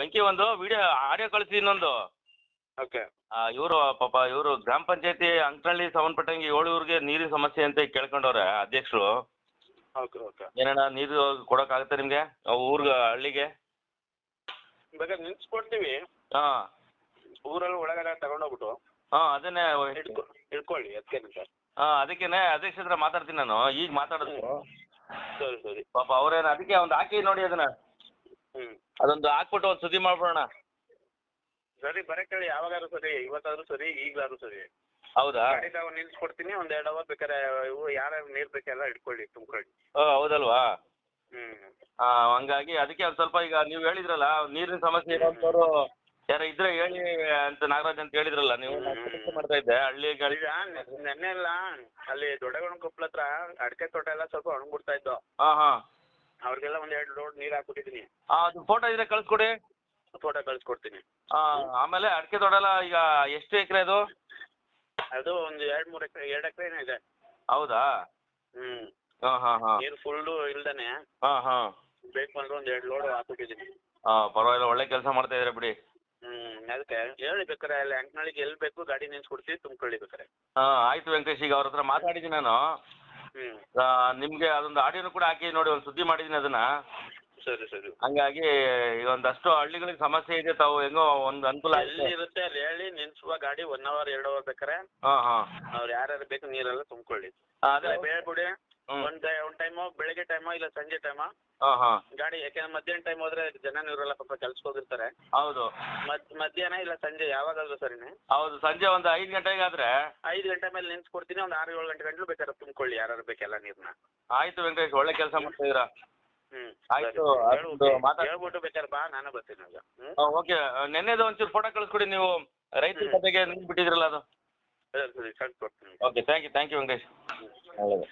ವೆಂಕಿ ಒಂದು video audio ಕಳಿಸಿ ಇನ್ನೊಂದು. ಓಕೆ ಇವರು ಪಾಪ ಇವರು ಗ್ರಾಮ ಪಂಚಾಯತಿ ಅಂಕನಹಳ್ಳಿ ಸಂಬಂಧಪಟ್ಟಂಗೆ ಏಳು ಊರಿಗೆ ನೀರಿನ ಸಮಸ್ಯೆ ಅಂತ ಕೇಳ್ಕೊಂಡವ್ರೆ ಅಧ್ಯಕ್ಷರು. ಓಕೆ ಓಕೆ ಏನಣ್ಣ ನೀರು ಕೊಡೋಕ್ಕಾಗುತ್ತೆ ನಿಮಗೆ? ಊರ್ಗೆ ಹಳ್ಳಿಗೆ? ಬೇಕಾದ್ರೆ ನಿಲ್ಸ್ಕೊಡ್ತೀವಿ ಹಾಂ. ಊರಲ್ಲಿ ಒಳಗಡೆ ತಗೊಂಡೋಗ್ಬಿಟ್ಟು. ಹಾಂ ಅದನ್ನೇ ಇಟ್ಕೊ ಇಟ್ಕೊಳ್ಳಿ ಅದಕ್ಕೇನೆ ಸರ್ ಹಾಂ ಅದಕ್ಕೇನೆ ಅಧ್ಯಕ್ಷ ಹತ್ರ ಮಾತಾಡ್ತೀನಿ ನಾನು. ಈಗ ಮಾತಾಡೋದು. ಸರಿ ಸರಿ. ಪಾಪ ಅವ್ರೇನು ಅದಕ್ಕೆ ಒಂದು ಹಾಕಿ ನೋಡಿ ಅದನ್ನ. ಅದೊಂದು ಹಾಕ್ಬಿಟ್ಟು ಒಂದು ಸುದ್ದಿ ಮಾಡ್ಬಿಡೋಣ. ಸರಿ ಬರಕ್ಕೆ ಹೇಳಿ ಯಾವಾಗಾದ್ರೂ ಸರಿ ಇವತ್ತಾದ್ರೂ ಸರಿ ಈಗಲಾದ್ರೂ ಸರಿ. ಹೌದಾ? ಗಾಡಿ ತಗೊಂಡು ನಿಲ್ಸ್ಕೊಡ್ತೀನಿ ಒಂದ್ ಎರಡ್ ಅವರ್ ಬೇಕಾರೆ ಇವು ಯಾರ ನೀರ್ ಬೇಕೆಲ್ಲ ಇಟ್ಕೊಳ್ಳಿ ತುಂಬ್ಕೊಳ್ಳಿ. ಓ ಹೌದಲ್ವಾ? ಹ್ಮ್. ಆ, ಹಂಗಾಗಿ ಅದಕ್ಕೆ ಒಂದ್ ಸ್ವಲ್ಪ ಈಗ ನೀವು ಹೇಳಿದ್ರಲ್ಲ ನೀರಿನ ಸಮಸ್ಯೆ ಇರೋರು ಯಾರ ಇದ್ರೆ ಹೇಳಿ ಅಂತ ನಾಗರಾಜ್ ಅಂತ ಹೇಳಿದ್ರಲ್ಲ ನೀವು ನಾನು ಕೆಲಸ ಮಾಡ್ತಾ ಇದ್ದೆ ಹಳ್ಳಿ ಈಗ ನೆ- ನೆನ್ನೆ ಎಲ್ಲ ಅಲ್ಲಿ ದೊಡ್ಡಗೌಡ ಕೊಪ್ಪಳ ಹತ್ರ ಅಡಿಕೆ ತೋಟ ಎಲ್ಲ ಸ್ವಲ್ಪ ಒಣಗ್ಬಿಡ್ತಾ ಇದ್ದು ಹಾ ಹಾಂ. ಅವ್ರಿಗೆಲ್ಲ ಒಂದ್ ಎರಡು ಲೋಡ್ ನೀರ್ ಹಾಕ್ಬಿಟ್ಟಿದೀನಿ. ಅದು ಫೋಟೋ ಇದ್ರೆ ಕಳ್ಸ್ಕೊಡಿ. ಫೋಟೋ ಕಳ್ಸ್ಕೊಡ್ತೀನಿ. ಆ, ಆಮೇಲೆ ಅಡಿಕೆ ತೋಟ ಎಲ್ಲ ಈಗ ಎಷ್ಟು ಎಕರೆ ಅದು? ಅದು ಒಂದು ಎರಡ್ ಮೂರು ಎಕರೆ ಎರಡು ಎಕರೆನೇ ಇದೆ. ಹೌದಾ? ಹ್ಮ್. ಹಾ ಹಾ ಹಾ. ನೀರು ಫುಲ್ಲು ಇಲ್ದಾನೆ. ಹಾ ಹಾ. ಬೇಕು ಅಂದ್ರೆ ಒಂದ್ ಎರಡು ಲೋಡ್ ಹಾಕ್ಬಿಟ್ಟಿದೀನಿ. ಹಾ ಪರವಾಗಿಲ್ಲ ಒಳ್ಳೆ ಕೆಲಸ ಮಾಡ್ತಾ ಇದ್ರೆ ಬಿಡಿ. ಹ್ಮ್ ಅದಕ್ಕೆ ಹೇಳಿ ಬೇಕಾರೆ ಅಲ್ಲಿ ಅಂಕನಳ್ಳಿಗೆ ಎಲ್ಲಿ ಬೇಕು ಗಾಡಿ ನಿಲ್ಸ್ಕೊಡ್ತೀವಿ ತುಂಬ್ಕೊಳ್ಳಿ ಬೇಕಾರೆ. ಹಾ ಆಯ್ತು ವೆಂಕಟೇಶ್ ಈಗ ಅವ್ರ ಹತ್ರ ಮಾತಾಡಿದ್ದೀನಿ ನಾನು. ನಿಮಗೆ ಅದೊಂದು ಆಡಿಯೋನು ಕೂಡ ಹಾಕಿ ನೋಡಿ ಒಂದು ಸುದ್ದಿ ಮಾಡಿದ್ದೀನಿ ಅದನ್ನ. ಸರಿ ಸರಿ. ಹಂಗಾಗಿ ಒಂದಷ್ಟು ಹಳ್ಳಿಗಳಿಗೆ ಸಮಸ್ಯೆ ಇದೆ ತಾವು ಹೆಂಗೋ ಒಂದು ಅನುಕೂಲ ಎಲ್ಲಿ ಇರುತ್ತೆ ಅಲ್ಲಿ ಹೇಳಿ ನಿಲ್ಸುವ ಗಾಡಿ ಒನ್ ಅವರ್ ಎರಡು ಅವರ್ ಬೇಕಾರೆ ಹಾಂ ಹಾಂ. ಅವ್ರು ಯಾರ್ಯಾರು ಬೇಕು ನೀರೆಲ್ಲ ತುಂಬ್ಕೊಳ್ಳಿ. ಅದೇ. ಹೇಳ್ಬಿಡಿ ಒಂದ್ ಒಂದ್ ಟೈಮು ಬೆಳಿಗ್ಗೆ ಟೈಮು ಇಲ್ಲ ಸಂಜೆ ಟೈಮು? ಹಾ ಹಾ. ಗಾಡಿ ಯಾಕೆಂದ್ರೆ ಮಧ್ಯಾಹ್ನ ಟೈಮ್ ಹೋದ್ರೆ ಜನ ಇವರೆಲ್ಲ ಪಾಪ ಕೆಲ್ಸಕ್ಕೆ ಹೋಗಿರ್ತಾರೆ ಹೌದು. ಮತ್ ಮಧ್ಯಾಹ್ನ ಇಲ್ಲ ಸಂಜೆ ಯಾವಾಗಾದ್ರೂ ಸರಿನೇ ಹೌದು ಸಂಜೆ ಒಂದು ಐದ್ ಗಂಟೆಗೆ ಆದ್ರೆ ಐದ್ ಗಂಟೆ ಮೇಲೆ ನಿಲ್ಸ್ಕೊಡ್ತೀನಿ ಒಂದ್ ಆರು ಏಳು ಗಂಟೆ ಗಂಟಲು ಬೇಕಾದ್ರೆ ತುಂಬ್ಕೊಳ್ಳಿ ಯಾರು ಬೇಕೆಲ್ಲ ನೀರ್ನ. ಆಯ್ತು ವೆಂಕಟೇಶ್ ಒಳ್ಳೆ ಕೆಲಸ ಮಾಡ್ತಿದ್ದೀರಾ? ಹ್ಮ್. ಆಯ್ತು, ಸರಿ. ಹೇಳ್ಬಿಟ್ಟು ಮಾತಾಡ್- ಹೇಳ್ಬಿಟ್ಟು ಬೇಕಾದ್ರೆ ಬಾ ನಾನು ಬರ್ತೀನಿ ಹ್ಮ್? ಓಕೆ. ನೆನ್ನೆದು ಒಂಚೂರು ಫೋಟೋ ಕಳಿಸ್ಕೊಡಿ ನೀವು. ರೈತರ ಹ್ಮ್. ಕತೆಗೆ ಬಿಟ್ಟಿದ್ರಲ್ಲ ಅದು? ಸರಿ ಸರಿ ಕಳ್ಸಿ ಕೊಡ್ತೀನಿ okay thank you thank you Venkatesh. ಒಳ್ಳೆಯದು